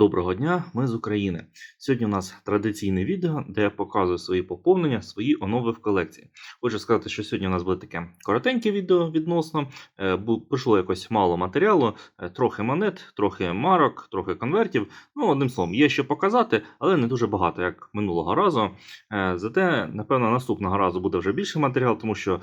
Доброго дня, ми з України. Сьогодні у нас традиційне відео, де я показую свої поповнення, свої онови в колекції. Хочу сказати, що сьогодні у нас буде таке коротеньке відео відносно. Е, бу- якось мало матеріалу, е, трохи монет, трохи марок, трохи конвертів. Ну, одним словом, є що показати, але не дуже багато, як минулого разу. Е, Зате, напевно, наступного разу буде вже більше матеріалу, тому що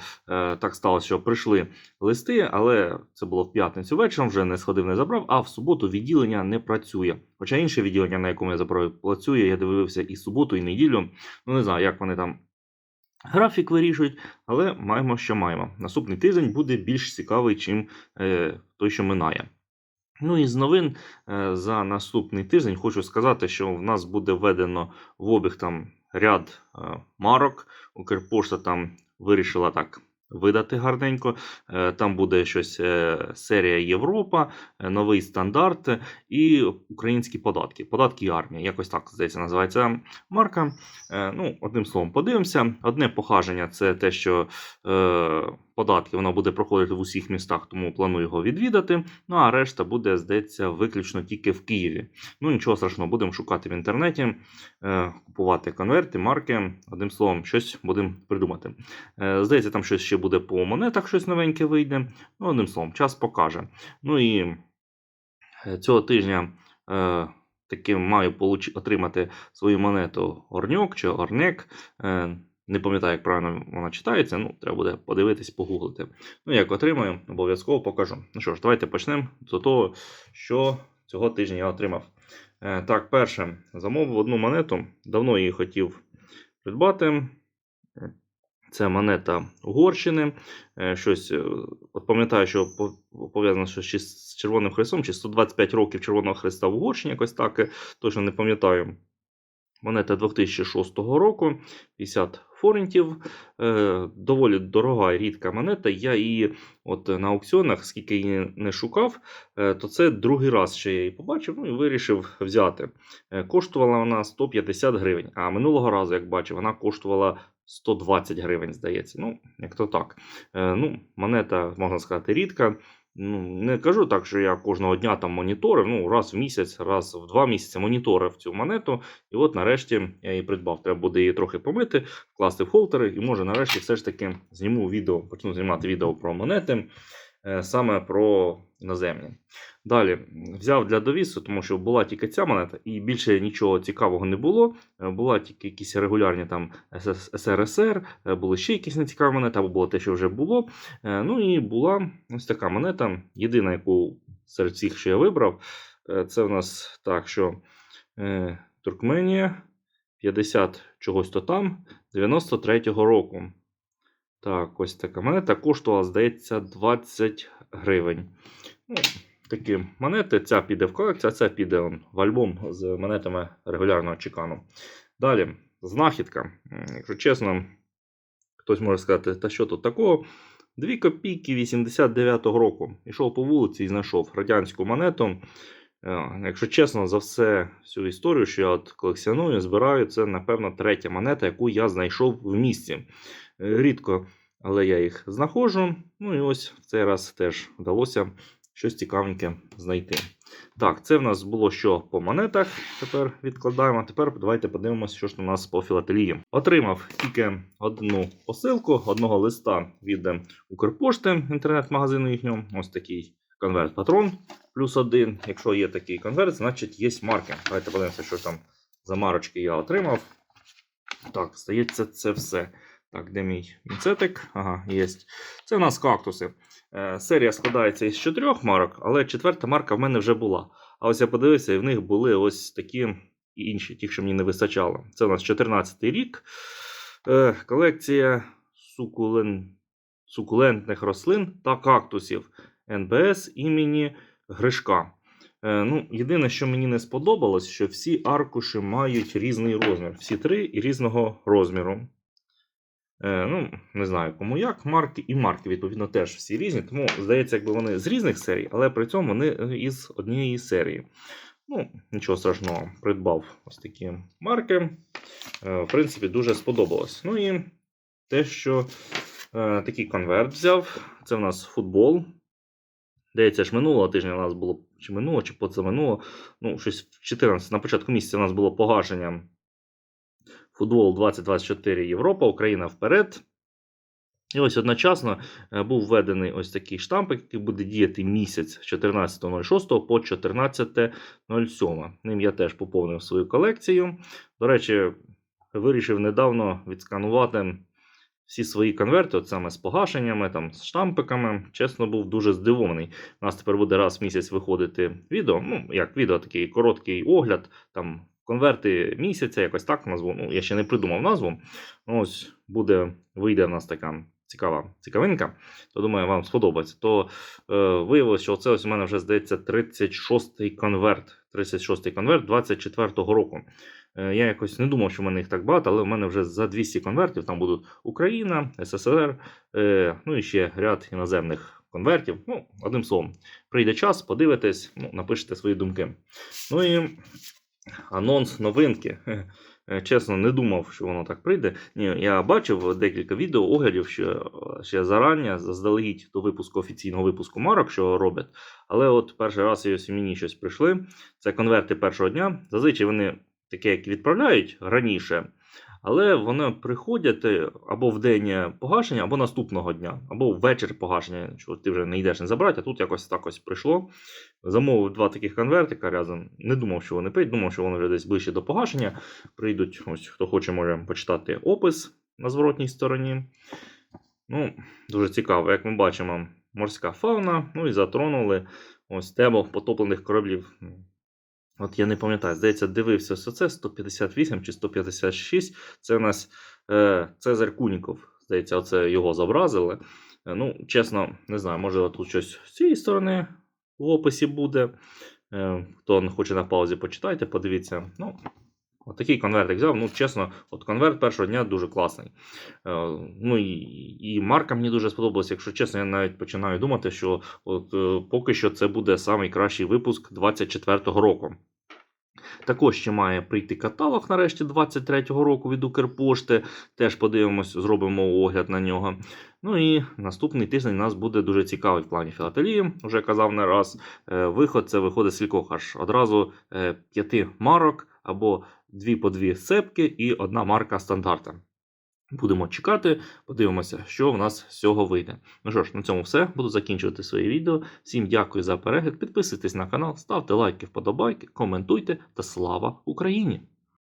так сталося, що прийшли листи, але це було в п'ятницю вечором, вже не сходив, не забрав, а в суботу відділення не працює. Хоча інше відділення, на якому я працює, я дивився і суботу, і неділю. Ну не знаю, як вони там графік вирішують, але маємо, що маємо. Наступний тиждень буде більш цікавий, чим е, той, що минає. Ну і з новин е, за наступний тиждень хочу сказати, що в нас буде введено в обіг там ряд е, марок. Укрпошта там вирішила так видати гарненько. Е, Там буде щось е, серія Європа, е, новий стандарт і українські податки. Податки і армія. Якось так здається, називається марка. Ну, одним словом, подивимося. Одне похаження це те, що податки воно буде проходити в усіх містах, тому планую його відвідати. Ну а решта буде, здається, виключно тільки в Києві. Ну нічого страшного, будемо шукати в інтернеті, е, купувати конверти, марки. Одним словом, щось будемо придумати. Е, Здається, там щось ще буде по монетах, щось новеньке вийде. Ну, одним словом, час покаже. Ну і е, цього тижня таки маю отримати свою монету Орньок чи Орнек. Не пам'ятаю, як правильно вона читається, ну, треба буде подивитись, погуглити. Ну, як отримаю, обов'язково покажу. Ну що ж, давайте почнемо з того, що цього тижня я отримав. Е, так, перше, замовив одну монету. Давно її хотів придбати. Це монета Угорщини. Е, Щось, е, от пам'ятаю, що пов'язано що з Червоним Хрестом, чи 125 років Червоного Хреста в Угорщині, якось так, точно не пам'ятаю. Монета 2006 року, 50 форентів. Е, доволі дорога і рідка монета. Я її от на аукціонах, скільки її не шукав, е, то це другий раз, що я її побачив, ну і вирішив взяти. Е, коштувала вона 150 гривень, а минулого разу, як бачив, вона коштувала 120 гривень, здається. Ну, як то так. Ну, монета, можна сказати, рідка. Ну, не кажу так, що я кожного дня там моніторив, ну, раз в місяць, раз в два місяці моніторив цю монету. І от нарешті я її придбав. Треба буде її трохи помити, вкласти в холтери, і може нарешті все ж таки зніму відео, почну знімати відео про монети, саме про іноземні. Далі взяв для довісу, тому що була тільки ця монета, і більше нічого цікавого не було. Е, Була тільки якісь регулярні там СРСР, е, були ще якісь нецікаві монети, або було те, що вже було. Е, Ну і була ось така монета. Єдина, яку серед всіх, що я вибрав, е, це у нас так, що е, Туркменія 50 чогось то там 93-го року. Так, ось така монета коштувала, здається, 20 гривень. Ну, такі монети. Ця піде в колекцію, а ця піде он, в альбом з монетами регулярного чекану. Далі, знахідка. Якщо чесно, хтось може сказати, та що тут такого? Дві копійки 89-го року. Ішов по вулиці і знайшов радянську монету. Е, Якщо чесно, за все всю історію, що я от колекціоную, збираю, це, напевно, третя монета, яку я знайшов в місті. Е, Рідко, але я їх знаходжу. Ну і ось в цей раз теж вдалося щось цікавеньке знайти. Так, це в нас було що по монетах. Тепер відкладаємо. Тепер давайте подивимося, що ж у нас по філателії. Отримав тільки одну посилку, одного листа від Укрпошти, інтернет-магазину їхнього. Ось такий конверт патрон плюс один. Якщо є такий конверт, значить є марки. Давайте подивимося, що там за марочки я отримав. Так, здається, це все. Так, де мій міцетик? Ага, є. Це в нас кактуси. Е, серія складається із чотирьох марок, але четверта марка в мене вже була. А ось я подивився, і в них були ось такі і інші, ті, що мені не вистачало. Це у нас 14 рік. Е, колекція сукулен... сукулентних рослин та кактусів НБС імені Гришка. Е, ну, єдине, що мені не сподобалось, що всі аркуші мають різний розмір. Всі три і різного розміру. Е, ну, не знаю, кому як. Марки і марки, відповідно, теж всі різні. Тому, здається, якби вони з різних серій, але при цьому вони е, із однієї серії. Ну, нічого страшного, придбав ось такі марки. В принципі, дуже сподобалось. Ну і те, що такий конверт взяв. Це в нас футбол. Здається, ж минулого тижня у нас було чи минуло, чи позаминуло. Ну, щось в 14, на початку місяця у нас було погашення футбол 2024 Європа, Україна вперед. І ось одночасно е, був введений ось такий штампик, який буде діяти місяць з 14.06 по 14.07. Ним я теж поповнив свою колекцію. До речі, вирішив недавно відсканувати всі свої конверти, от саме з погашеннями, там, з штампиками. Чесно, був дуже здивований. У нас тепер буде раз в місяць виходити відео. Ну, як відео, такий короткий огляд, там конверти місяця, якось так назву. Ну, я ще не придумав назву. Ну, Ось буде, вийде в нас така цікава цікавинка. То думаю, вам сподобається. То е, виявилося, що це ось у мене вже здається 36-й конверт. 36-й конверт 24-го року. Е, Я якось не думав, що в мене їх так багато, але в мене вже за 200 конвертів там будуть Україна, СССР, е, ну і ще ряд іноземних конвертів. Ну, одним словом, прийде час, подивитесь, ну, напишете свої думки. Ну і анонс новинки. Е, Чесно, не думав, що воно так прийде. Ні, я бачив декілька відео оглядів що ще зарані, заздалегідь до випуску офіційного випуску марок, що роблять. Але от перший раз ось мені щось прийшли. Це конверти першого дня. Зазвичай вони таке, як відправляють раніше, але вони приходять е, або в день погашення, або наступного дня, або ввечері погашення, що ти вже не йдеш не забрати, а тут якось так ось прийшло. Замовив два таких конвертика разом. Не думав, що вони прийдуть, думав, що вони вже десь ближче до погашення. Прийдуть, ось хто хоче, може почитати опис на зворотній стороні. Ну, дуже цікаво, як ми бачимо, морська фауна, ну і затронули ось тему потоплених кораблів. От я не пам'ятаю, здається, дивився все це 158 чи 156. Це у нас е, Цезар Куніков. Здається, оце його зобразили. Е, ну, чесно, не знаю, може тут щось з цієї сторони в описі буде. Е, хто хоче на паузі, почитайте, подивіться. Ну, от такий конвертик взяв. Ну, чесно, от конверт першого дня дуже класний. Е, ну і, і марка мені дуже сподобалась. Якщо чесно, я навіть починаю думати, що от, е, поки що це буде найкращий випуск 24-го року. Також ще має прийти каталог нарешті 23-го року від Укрпошти. Теж подивимось, зробимо огляд на нього. Ну і наступний тиждень у нас буде дуже цікавий в плані філателії. Вже казав не раз. Е, Виход це виходить з кількох аж одразу п'яти марок або дві по дві сцепки і одна марка стандарта. Будемо чекати, подивимося, що в нас з цього вийде. Ну що ж, на цьому все. Буду закінчувати своє відео. Всім дякую за перегляд. Підписуйтесь на канал, ставте лайки, вподобайки, коментуйте та слава Україні!